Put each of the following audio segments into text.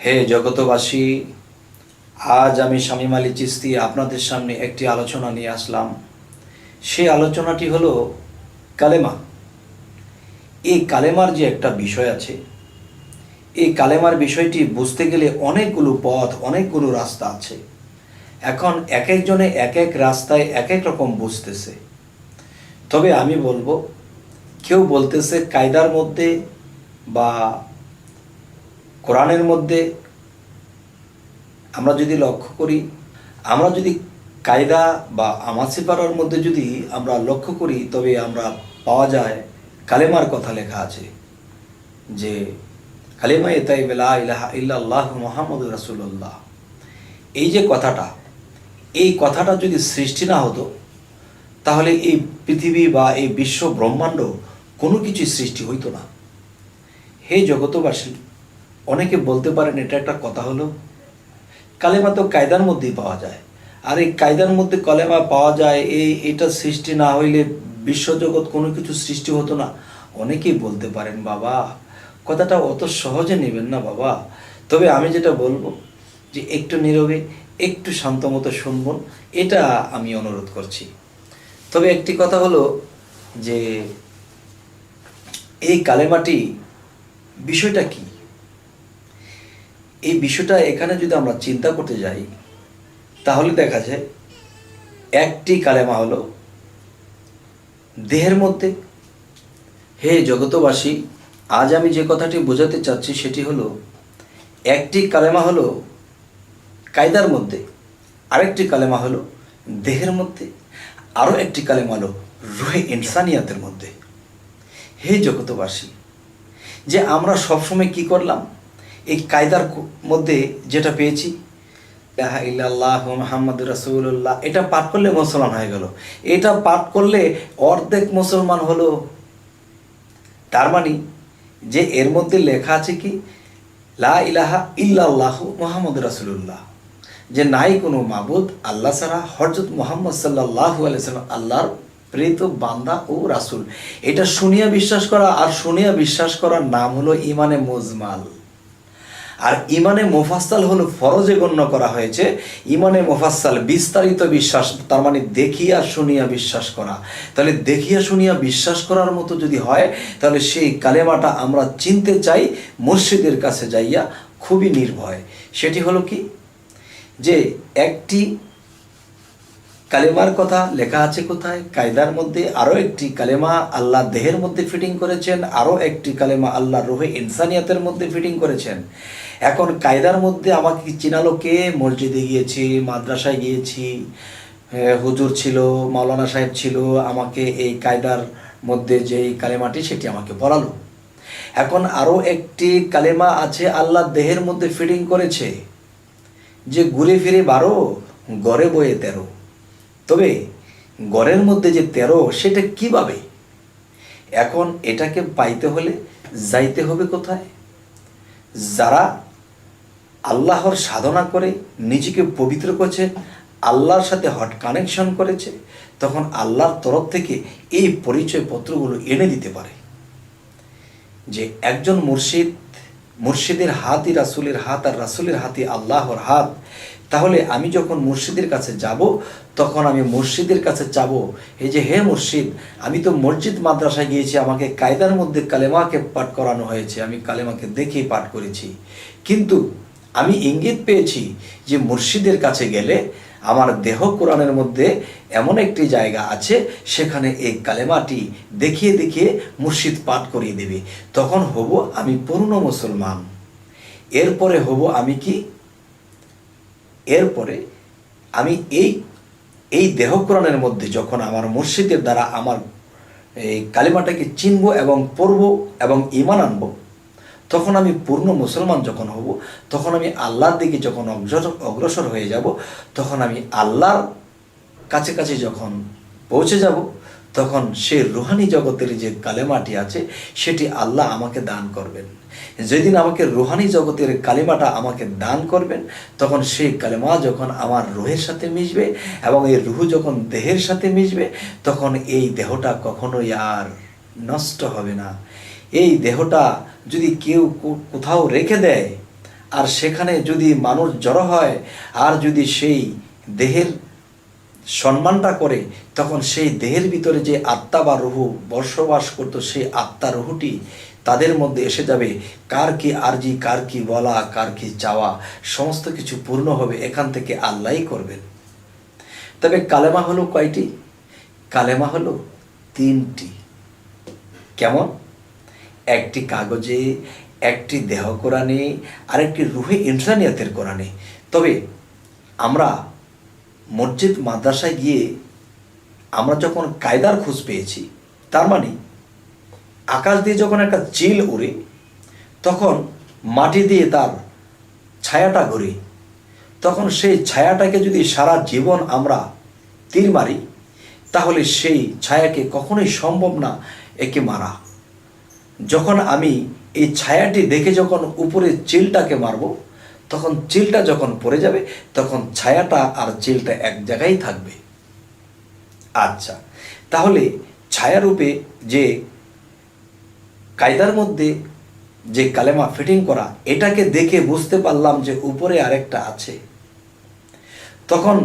হে জগতবাসী আজ আমি শামীম আলী চিস্তি আপনাদের সামনে একটি আলোচনা নিয়ে আসলাম। সেই আলোচনাটি হলো কালেমা। এই কালেমার যে একটা বিষয় আছে, এই কালেমার বিষয়টি বুঝতে গেলে অনেকগুলো পথ, অনেকগুলো রাস্তা আছে। এখন এক একজনে এক এক রাস্তায় এক এক রকম বুঝতেছে। তবে আমি বলব, কেউ বলতেছে কায়দার মধ্যে বা কোরআনের মধ্যে আমরা যদি লক্ষ্য করি, আমরা যদি কায়দা বা আমাসিপাড়ার মধ্যে যদি আমরা লক্ষ্য করি, তবে আমরা পাওয়া যায় কালেমার কথা লেখা আছে যে কালেমা এতাই বেলা ইলাহা ইল্লাল্লাহ মোহাম্মদ রাসুল্লাহ এই যে কথাটা, এই কথাটা যদি সৃষ্টি না হতো, তাহলে এই পৃথিবী বা এই বিশ্ব ব্রহ্মাণ্ড কোনো কিছুই সৃষ্টি হইতো না। হে জগতবাসী অনেকে বলতে পারেন এটা একটা কথা হলো, কালেমা তো কায়দার মধ্যেই পাওয়া যায়। আর এই কায়দার মধ্যে কলেমা পাওয়া যায়, এই এটা সৃষ্টি না হইলে বিশ্বজগৎ কোনো কিছু সৃষ্টি হতো না। অনেকেই বলতে পারেন, বাবা, কথাটা অত সহজে নেবেন না বাবা। তবে আমি যেটা বলব যে একটু নীরবে, একটু শান্ত মতো শুনবন এটা আমি অনুরোধ করছি। তবে একটি কথা হলো যে এই কালেমাটি বিষয়টা কি? এই বিষয়টা এখানে যদি আমরা চিন্তা করতে যাই, তাহলে দেখা যায় একটি কালেমা হলো, দেহের মধ্যে, হে জগতবাসী, আজ আমি যে কথাটি বোঝাতে চাচ্ছি সেটি হলো, একটি কালেমা হলো কায়দার মধ্যে, আরেকটি কালেমা হলো দেহের মধ্যে, আরও একটি কালেমা হলো রুহে ইনসানিয়াতের মধ্যে। হে জগতবাসী, যে আমরা সবসময় কি করলাম? এই কায়দার মধ্যে যেটা পেয়েছি ইল্লাল্লাহ মোহাম্মদ রাসূলুল্লাহ এটা পাঠ করলে মুসলমান হয়ে গেল। এটা পাঠ করলে অর্ধেক মুসলমান হলো। তার মানে যে এর মধ্যে লেখা আছে কি, লা ইলাহা ইল্লাল্লাহ মোহাম্মদ রাসূলুল্লাহ যে নাই কোনো মাবুদ, আল্লাহ ছাড়া হরজত মোহাম্মদ সাল্লাহ আলাইসাল্লাম আল্লাহর প্রেত বান্দা ও রাসুল। এটা শুনিয়া বিশ্বাস করা আর শুনিয়া বিশ্বাস করার নাম হলো ইমানে মুজমাল। আর ইমানে মোফাস্সাল হলো ফরজে গণ্য করা হয়েছে। ইমানে মোফাস্সাল বিস্তারিত বিশ্বাস, তার মানে দেখিয়া শুনিয়া বিশ্বাস করা। তাহলে দেখিয়া শুনিয়া বিশ্বাস করার মতো যদি হয়, তাহলে সেই কালেমাটা আমরা চিনতে চাই মসজিদের কাছে যাইয়া খুবই নির্ভয়। সেটি হলো কি? যে একটি কালেমার কথা লেখা আছে কোথায়? কায়দার মধ্যে আরও একটি কালেমা আল্লাহ দেহের মধ্যে ফিটিং করেছেন, আরও একটি কালেমা আল্লাহ রোহে ইনসানিয়াতের মধ্যে ফিটিং করেছেন। এখন কায়দার মধ্যে আমাকে চিনালো কে? মসজিদে গিয়েছি, মাদ্রাসায় গিয়েছি হুজুর ছিল, মাওলানা সাহেব ছিল, আমাকে এই কায়দার মধ্যে যেই কালেমাটি সেটি আমাকে পড়ালো। এখন আরও একটি কালেমা আছে আল্লাহ দেহের মধ্যে ফিটিং করেছে, যে ঘুরে ফিরে বারো গড়ে বয়ে তেরো। তবে গড়ের মধ্যে যে তেরো, সেটা কীভাবে? এখন এটাকে পাইতে হলে যাইতে হবে কোথায়? যারা আল্লাহর সাধনা করে, নিজেকে পবিত্র করছে, আল্লাহর সাথে হট কানেকশন করেছে, তখন আল্লাহর তরফ থেকে এই পরিচয়পত্রগুলো এনে দিতে পারে। যে একজন মুর্শিদ মুর্শিদের হাতই রাসুলের হাত আর রাসুলের হাতই আল্লাহর হাত। তাহলে আমি যখন মুর্শিদের কাছে যাব, তখন আমি মুর্শিদের কাছে যাব। এই যে হে মুর্শিদ, আমি তো মসজিদ মাদ্রাসায় গিয়েছি, আমাকে কায়দার মধ্যে কালেমাকে পাঠ করানো হয়েছে, আমি কালেমাকে দেখেই পাঠ করেছি। কিন্তু আমি ইঙ্গিত পেয়েছি যে মুর্শিদের কাছে গেলে আমার দেহ কোরআনের মধ্যে এমন একটি জায়গা আছে, সেখানে এই কালেমাটি দেখিয়ে দেখিয়ে মুর্শিদ পাঠ করিয়ে দেবে। তখন হব আমি পূর্ণ মুসলমান। এরপরে হব আমি কি? এরপরে আমি এই এই দেহ কোরআনের মধ্যে যখন আমার মুর্শিদের দ্বারা আমার এই কালিমাটাকে চিনব এবং পড়ব এবং ইমান আনব তখন আমি পূর্ণ মুসলমান যখন হব, তখন আমি আল্লাহর দিকে যখন অগ্রসর হয়ে যাব, তখন আমি আল্লাহর কাছে কাছে যখন পৌঁছে যাব, তখন সে রুহানি জগতের যে কালেমাটি আছে, সেটি আল্লাহ আমাকে দান করবেন। যেদিন আমাকে রুহানি জগতের কালেমাটা আমাকে দান করবেন, তখন সেই কালেমা যখন আমার রুহের সাথে মিশবে এবং এই রুহু যখন দেহের সাথে মিশবে, তখন এই দেহটা কখনোই আর নষ্ট হবে না। এই দেহটা যদি কেউ কোথাও রেখে দেয়, আর সেখানে যদি মানুষ জড়ো হয়, আর যদি সেই দেহের সম্মানটা করে, তখন সেই দেহের ভিতরে যে আত্মা বা রুহু বসবাস করতো, সেই আত্মা রুহুটি তাদের মধ্যে এসে যাবে। কার কি আরজি, কার কি বলা, কার কি চাওয়া, সমস্ত কিছু পূর্ণ হবে এখান থেকে আল্লাহই করবেন। তবে কালেমা হলো কয়টি? কালেমা হলো তিনটি। কেমন? একটি কাগজে, একটি দেহ কোরআনে, আরেকটি রুহে ইনসানিয়াতের কোরআনে। তবে আমরা মসজিদ, মাদ্রাসায় গিয়ে আমরা যখন কায়দার খোঁজ পেয়েছি, তার মানে আকাশ দিয়ে যখন একটা চিল উড়ে তখন মাটি দিয়ে তার ছায়াটা ঘুরে তখন সেই ছায়াটাকে যদি সারা জীবন আমরা তীর মারি, তাহলে সেই ছায়াকে কখনোই সম্ভব না একে মারা। যখন আমি এই ছায়াটি দেখে যখন উপরে চিলটাকে মারব, তখন চিলটা যখন পড়ে যাবে, তখন ছায়াটা আর চিলটা এক জায়গায় থাকবে। আচ্ছা তাহলে ছায়ারূপে যে কায়দার মধ্যে যে কালেমা ফিটিং করা, এটাকে দেখে বুঝতে পারলাম যে উপরে আরেকটা আছে। তখন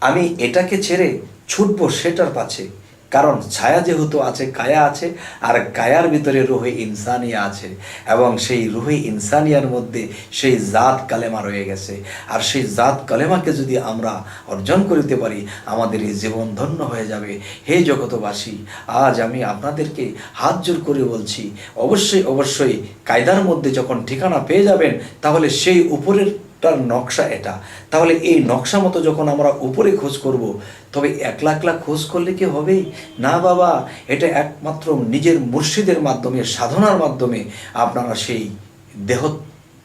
আমি এটাকে ছেড়ে ছুটবো সেটার পাছে। কারণ ছায়া যেহেতু আছে, কায়া আছে, আর কায়ার ভিতরে রুহে ইনসানিয়া আছে। এবং সেই রুহে ইনসানিয়ার মধ্যে সেই জাত কালেমা রয়ে গেছে। আর সেই জাত কালেমাকে যদি আমরা অর্জন করিতে পারি, আমাদের এই জীবন ধন্য হয়ে যাবে। হে জগতবাসী আজ আমি আপনাদেরকে হাত জোর করে বলছি, অবশ্যই অবশ্যই কায়দার মধ্যে যখন ঠিকানা পেয়ে যাবেন, তাহলে সেই উপরের তার নকশা এটা। তাহলে এই নকশা মতো যখন আমরা উপরে খোঁজ করব, তবে একলা একলা খোঁজ করলে কি হবে না বাবা, এটা একমাত্র নিজের মুর্শিদের মাধ্যমে, সাধনার মাধ্যমে আপনারা সেই দেহ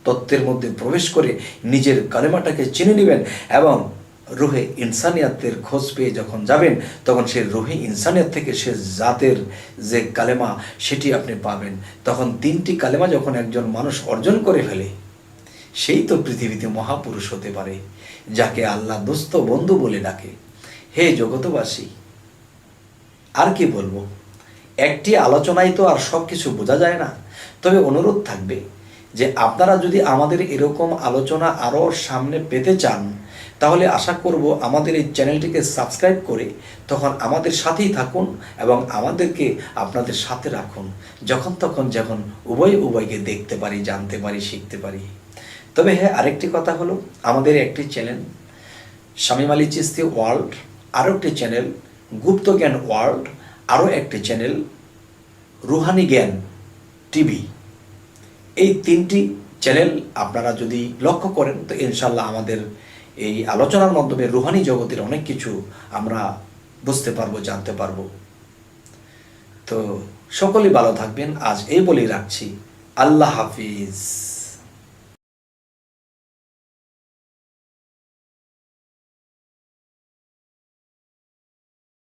তত্ত্বের মধ্যে প্রবেশ করে নিজের কালেমাটাকে চিনে নেবেন এবং রুহে ইনসানিয়াতের খোঁজ পেয়ে যখন যাবেন, তখন সেই রুহে ইনসানিয়াত থেকে সে জাতের যে কালেমা, সেটি আপনি পাবেন। তখন তিনটি কালেমা যখন একজন মানুষ অর্জন করে ফেলে সেই তো পৃথিবীতে মহাপুরুষ হতে পারে, যাকে আল্লাহ দোস্ত বন্ধু বলে ডাকে। হে জগতবাসী আর কি বলব? একটি আলোচনায় তো আর সব কিছু বোঝা যায় না। তবে অনুরোধ থাকবে যে আপনারা যদি আমাদের এরকম আলোচনা আরও সামনে পেতে চান, তাহলে আশা করব আমাদের এই চ্যানেলটিকে সাবস্ক্রাইব করে তখন আমাদের সাথেই থাকুন এবং আমাদেরকে আপনাদের সাথে রাখুন। যখন তখন যখন উভয় উভয়কে দেখতে পারি, জানতে পারি, শিখতে পারি। তবে হ্যাঁ আরেকটি কথা হলো, আমাদের একটি চ্যানেল শামীম আলী চিস্তি ওয়ার্ল্ড, আরও একটি চ্যানেল গুপ্ত জ্ঞান ওয়ার্ল্ড, আরও একটি চ্যানেল রুহানি জ্ঞান টিভি। এই তিনটি চ্যানেল আপনারা যদি লক্ষ্য করেন, তো ইনশাল্লাহ আমাদের এই আলোচনার মাধ্যমে রুহানি জগতের অনেক কিছু আমরা বুঝতে পারব, জানতে পারব। তো সকলেই ভালো থাকবেন। আজ এই বলেই রাখছি। আল্লাহ হাফিজ।